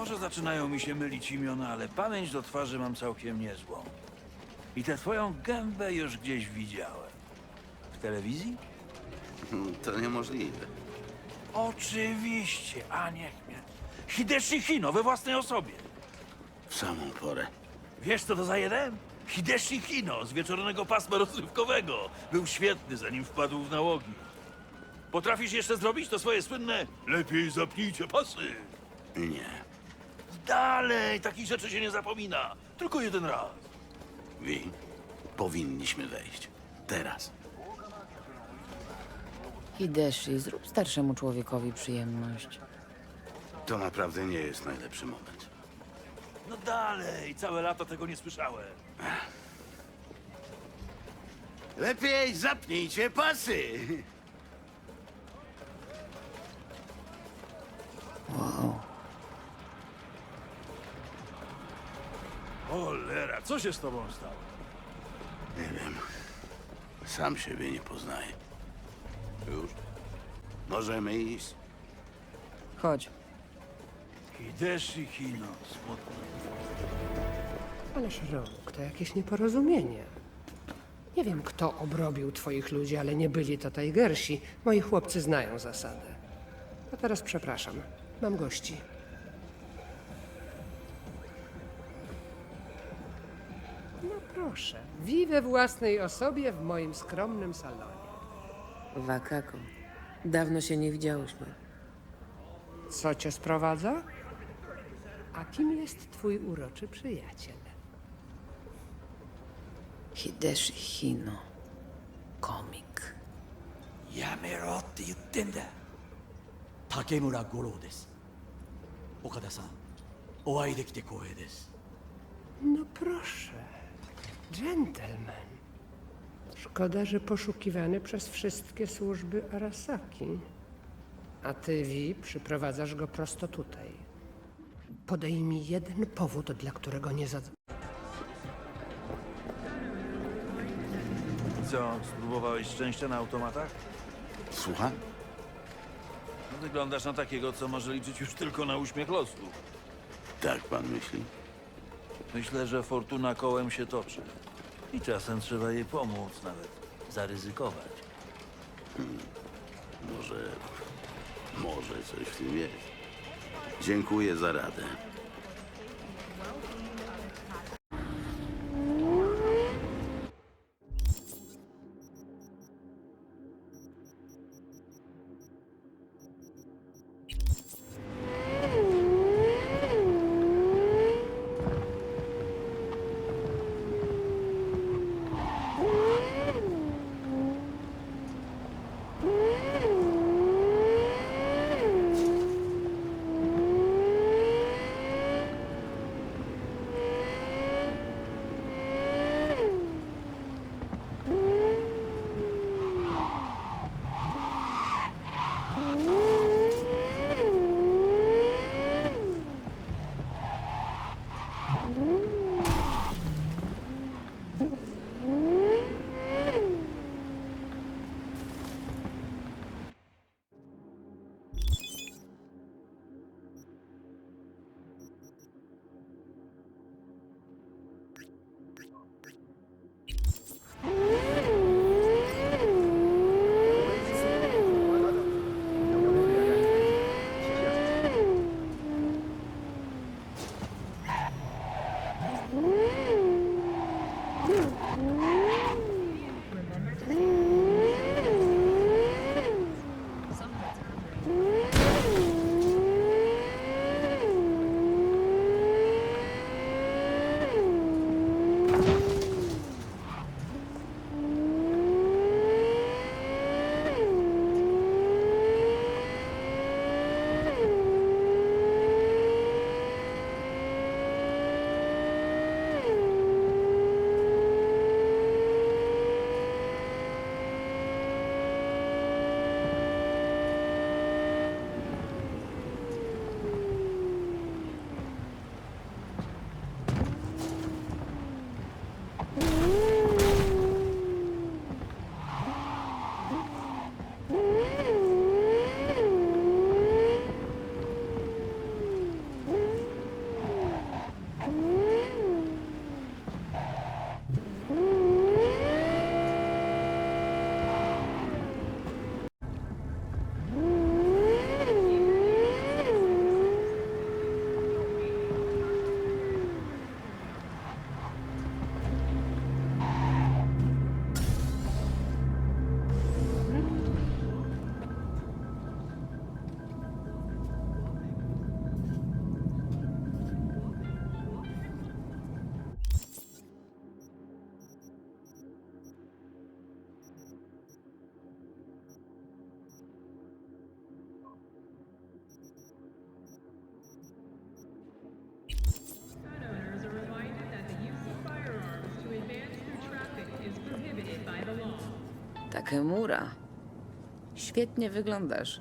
Może zaczynają mi się mylić imiona, ale pamięć do twarzy mam całkiem niezłą. I tę twoją gębę już gdzieś widziałem. W telewizji? Hmm, To niemożliwe. Oczywiście, a niech mnie. Hideshi Hino we własnej osobie. W samą porę. Wiesz co to za jeden? Hideshi Hino z wieczornego pasma rozrywkowego. Był świetny, zanim wpadł w nałogi. Potrafisz jeszcze zrobić to swoje słynne lepiej zapnijcie pasy. Nie. Dalej, takich rzeczy się nie zapomina. Tylko jeden raz. Wi, powinniśmy wejść. Teraz. Hideshi, zrób starszemu człowiekowi przyjemność. To naprawdę nie jest najlepszy moment. No dalej, całe lata tego nie słyszałem. Lepiej zapnijcie pasy! Cholera, co się z tobą stało? Nie wiem. Sam siebie nie poznaję. Już? Możemy iść? Chodź. Hideshi Hino, smutno. Ależ rąk, to jakieś nieporozumienie. Nie wiem, kto obrobił twoich ludzi, ale nie byli to Tigersi. Moi chłopcy znają zasadę. A teraz przepraszam, mam gości. proszę, wi we własnej osobie w moim skromnym salonie. Wakako. Dawno się nie widziałyśmy. Co cię sprowadza? A kim jest twój uroczy przyjaciel? Hideshi Hino. Komik. やめろって言ってんだ竹村五郎です岡田さんお会いできて光栄です No proszę, dżentelmen. Szkoda, że poszukiwany przez wszystkie służby Arasaki. A ty, Vi, przyprowadzasz go prosto tutaj. Podaj mi jeden powód, dla którego nie zadzwonił. Co, spróbowałeś szczęścia na automatach? Słucham? No, Wyglądasz na takiego, co może liczyć już tylko na uśmiech losu. Tak pan myśli? Myślę, że fortuna kołem się toczy. I czasem trzeba jej pomóc, nawet zaryzykować. Może... Może coś w tym jest. Dziękuję za radę. Ooh. Takemura. Świetnie wyglądasz.